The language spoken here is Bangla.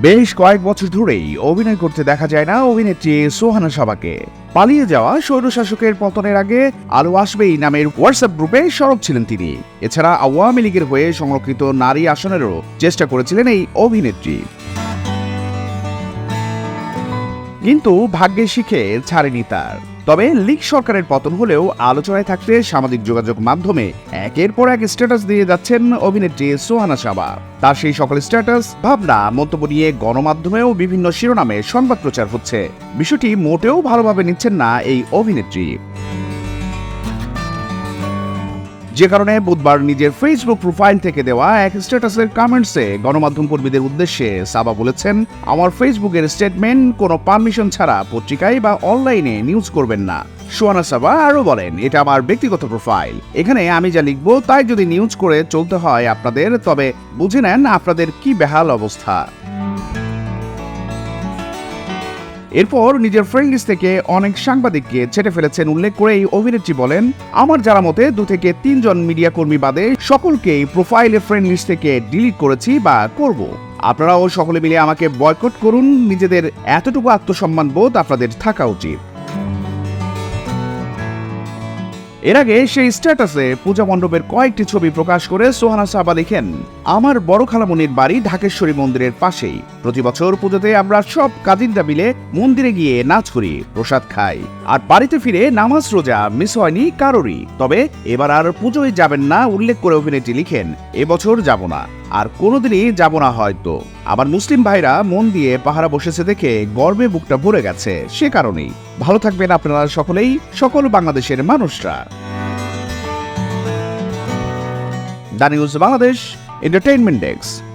বেশ কয়েক বছর ধরেই অভিনয় করতে দেখা যায় না অভিনেত্রী সোহানা সাবাকে পালিয়ে যাওয়া স্বৈরশাসকের পতনের আগে আলো আসবেই নামের হোয়াটসঅ্যাপ গ্রুপে সরব ছিলেন তিনি। এছাড়া আওয়ামী লীগের হয়ে সংরক্ষিত নারী আসনেরও চেষ্টা করেছিলেন এই অভিনেত্রী। কিন্তু ভাগ্যে শিখে ছাড়েনি তার। তবে লীগ সরকারের পতন হলেও আলোচনায় থাকতে সামাজিক যোগাযোগ মাধ্যমে একের পর এক স্ট্যাটাস দিয়ে যাচ্ছেন অভিনেত্রী সোহানা সাবা। তার সেই সকল স্ট্যাটাস ভাবনা, মন্তব্য নিয়ে গণমাধ্যমেও বিভিন্ন শিরোনামে সংবাদ প্রচার হচ্ছে। বিষয়টি মোটেও ভালোভাবে নিচ্ছেন না এই অভিনেত্রী। যে কারণে বুধবার নিজের ফেসবুক প্রোফাইল থেকে দেওয়া এক স্ট্যাটাসের কমেন্টসে গণমাধ্যম কর্মীদের উদ্দেশ্যে সাবা বলেছেন, আমার ফেসবুকের স্টেটমেন্ট কোনো পারমিশন ছাড়া পত্রিকায় বা অনলাইনে নিউজ করবেন না। সোয়ানা সাবা আরও বলেন, এটা আমার ব্যক্তিগত প্রোফাইল এখানে আমি যা লিখব তাই যদি নিউজ করে চলতে হয় আপনাদের, তবে বুঝে নেন আপনাদের কি বেহাল অবস্থা। এরপর নিজের ফ্রেন্ড লিস্ট থেকে অনেক সাংবাদিককে ছেটে ফেলেছেন উল্লেখ করে এই অভিনেত্রী বলেন, আমার যারা মতে দু থেকে তিনজন মিডিয়া কর্মী বাদে সকলকেই প্রোফাইলে ফ্রেন্ড লিস্ট থেকে ডিলিট করেছি বা করব। আপনারাও সকলে মিলে আমাকে বয়কট করুন। নিজেদের এতটুকু আত্মসম্মান বোধ আপনাদের থাকা উচিত। এর আগে সেই স্ট্যাটাসে পূজা মণ্ডপের কয়েকটি ছবি প্রকাশ করে সোহানা সাবা লিখেন, আমার বড় খালামনির বাড়ি ঢাকেশ্বরী মন্দিরের পাশেই। প্রতি বছর পুজোতে আমরা সব কাজিনরা মিলে মন্দিরে গিয়ে নাচ করি, প্রসাদ খাই। আর বাড়িতে ফিরে নামাজ রোজা মিস হয়নি কারোরই। তবে এবার আর পুজোয় যাবেন না, উল্লেখ করে অভিনেত্রী লিখেন এবছর যাব না। আর কোনোদিনই যাব না হয়তো। আবার মুসলিম ভাইরা মন দিয়ে পাহারা বসেছে দেখে গর্বে বুকটা ভরে গেছে, সে কারণেই। ভালো থাকবেন আপনারা সকলেই, সকল বাংলাদেশের মানুষরা। The news Bangladesh, entertainment desk.